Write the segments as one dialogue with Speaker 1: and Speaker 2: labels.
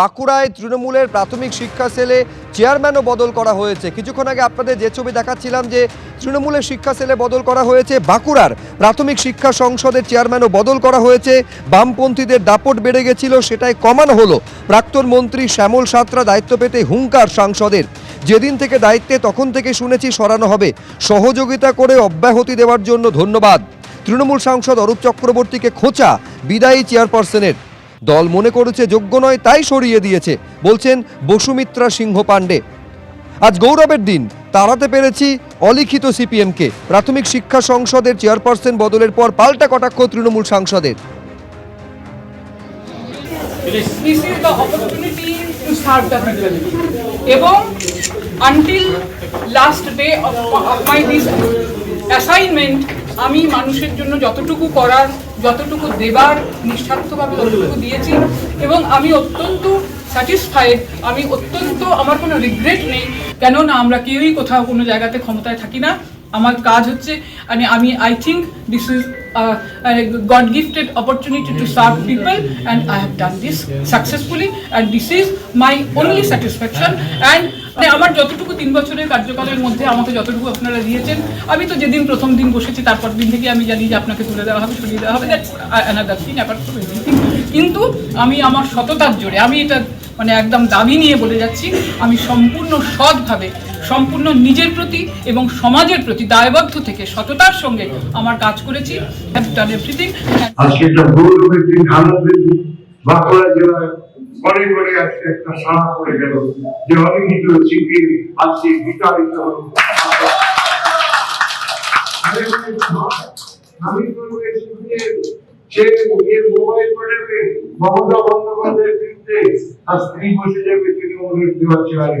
Speaker 1: বাঁকুড়ায় তৃণমূলের প্রাথমিক শিক্ষা সেলে চেয়ারম্যানও বদল করা হয়েছে। কিছুক্ষণ আগে আপনাদের যে ছবি দেখাচ্ছিলাম যে তৃণমূলের শিক্ষা সেলে বদল করা হয়েছে, বাঁকুড়ার প্রাথমিক শিক্ষা সংসদের চেয়ারম্যানও বদল করা হয়েছে। বামপন্থীদের দাপট বেড়ে গেছিল, সেটাই কমানো হলো। প্রাক্তন মন্ত্রী শ্যামল সাঁতরা দায়িত্ব পেতে হুঙ্কার সাংসদের। যেদিন থেকে দায়িত্বে, তখন থেকে শুনেছি সরানো হবে। সহযোগিতা করে অব্যাহতি দেওয়ার জন্য ধন্যবাদ। তৃণমূল সাংসদ অরূপ চক্রবর্তীকে খোঁচা, বিদায়ী চেয়ারপারসনের। দল মনে করেছে যোগ্য নয়, তাই সরিয়ে দিয়েছে, বলছেন বসুমিত্রা সিংহ পাণ্ডে। আজ গৌরবের দিন, তাড়াতে পেরেছি অলিখিত সিপিএমকে। প্রাথমিক শিক্ষা সংসদের চেয়ারপারসন বদলের পর পাল্টা কটাক্ষ তৃণমূল সাংসদের।
Speaker 2: এবং আমি মানুষের জন্য যতটুকু করার, যতটুকু দেবার নিঃস্বার্থভাবে ততটুকু দিয়েছি এবং আমি অত্যন্ত স্যাটিসফাইড আমি অত্যন্ত, আমার কোনো রিগ্রেট নেই। কেননা আমরা কেউই কোথাও কোনো জায়গাতে ক্ষমতায় থাকি না। আমার কাজ হচ্ছে মানে আমি I think this is God gifted opportunity to serve people and I have done this successfully and this is my only satisfaction and মানে আমার যতটুকু তিন বছরের কার্যকালের মধ্যে আমাকে যতটুকু আপনারা দিয়েছেন, আমি তো যেদিন প্রথম দিন বসেছি তারপর দিন থেকে আমি জানি যে আপনাকে তুলে দেওয়া হবে, সরিয়ে দেওয়া হবে অ্যানাদার থিং এভরিথিং কিন্তু আমি আমার সততার জোরে, আমি এটা মানে একদম দাবি নিয়ে বলে যাচ্ছি, আমি সম্পূর্ণ সৎভাবে সম্পূর্ণ নিজের প্রতি এবং সমাজের প্রতি দায়বদ্ধ থেকে সততার সঙ্গে আমার কাজ করেছি।
Speaker 3: আজকে একটা মমতা বন্দ্যোপাধ্যায়ের বিরুদ্ধে আর স্ত্রী বসে যাবে তৃণমূলের দেওয়ার চেয়ারে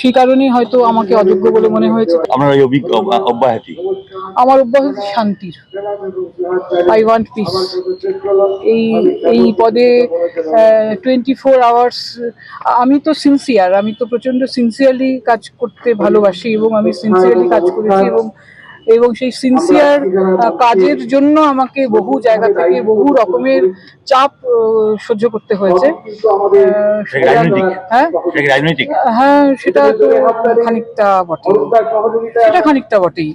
Speaker 2: সেই কারণেই হয়তো আমাকে অযোগ্য বলে মনে হয়েছে।
Speaker 4: আপনার অব্যাহতি?
Speaker 2: আমার অব্যাহত শান্তির। আই ওয়ান্ট পিস এই এই পদে টোয়েন্টি ফোর আওয়ার্স আমি তো সিনসিয়ার আমি তো প্রচণ্ড সিনসিয়ারলি কাজ করতে ভালোবাসি এবং আমি সিনসিয়ারলি কাজ করেছি এবং এবং সেই সিনসিয়ার কাজের জন্য আমাকে বহু জায়গা থেকে বহু রকমের চাপ সহ্য করতে হয়েছে? হ্যাঁ? হ্যাঁ সেটা তো খানিকটা বটে সেটা খানিকটা বটেই।